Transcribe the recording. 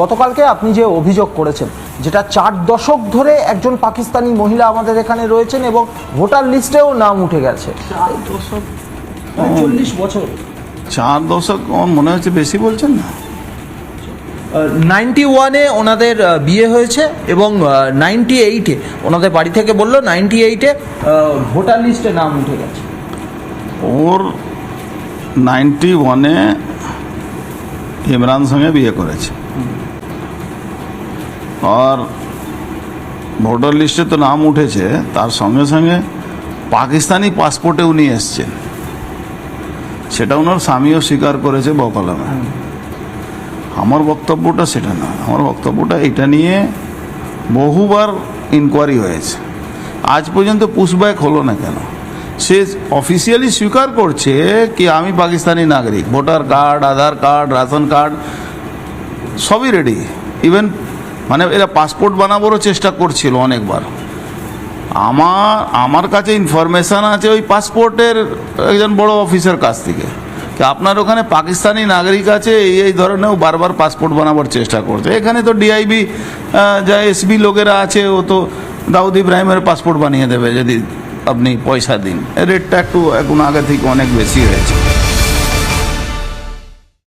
গতকালকে আপনি যে অভিযোগ করেছেন যেটা চার দশক ধরে একজন পাকিস্তানি মহিলা আমাদের এখানে রয়েছেন এবং ভোটার লিস্টেও নাম উঠে গেছে। চল্লিশ বছর। চার দশক আমার মনে হচ্ছে বেশি বলছেন না। নাইনটি ওয়ানে ওনাদের বিয়ে হয়েছে এবং নাইনটি এইটে ওনাদের বাড়ি থেকে বলল নাইনটি এইটে ভোটার লিস্টে নাম উঠে গেছে। ওর নাইনটি ওয়ানে ইমরান সঙ্গে বিয়ে করেছে। আর ভোটার লিস্টে তো নাম উঠেছে, তার সঙ্গে সঙ্গে পাকিস্তানি পাসপোর্টে উনি এসছেন। সেটা ওনার স্বামীও স্বীকার করেছে বকলমে আমার বক্তব্যটা সেটা না, আমার বক্তব্যটা এটা নিয়ে বহুবার ইনকোয়ারি হয়েছে। আজ পর্যন্ত পুশব্যাক হলো না কেন? সে অফিসিয়ালি স্বীকার করছে কি আমি পাকিস্তানি নাগরিক voter card Aadhaar card ration card সবই রেডি ইভেন মানে এরা পাসপোর্ট বানাবারও চেষ্টা করছিল অনেকবার। আমার আমার কাছে ইনফরমেশান আছে ওই পাসপোর্টের একজন বড় অফিসের কাছ থেকে। আপনার ওখানে পাকিস্তানি নাগরিক আছে, এই এই ধরনেরও বারবার পাসপোর্ট বানাবার চেষ্টা করছে। এখানে তো ডিআইবি যা এসবি লোকেরা আছে, ও তো দাউদ ইব্রাহিমের পাসপোর্ট বানিয়ে দেবে যদি আপনি পয়সা দিন। রেটটা একটু এখন আগে থেকে অনেক বেশি হয়েছে।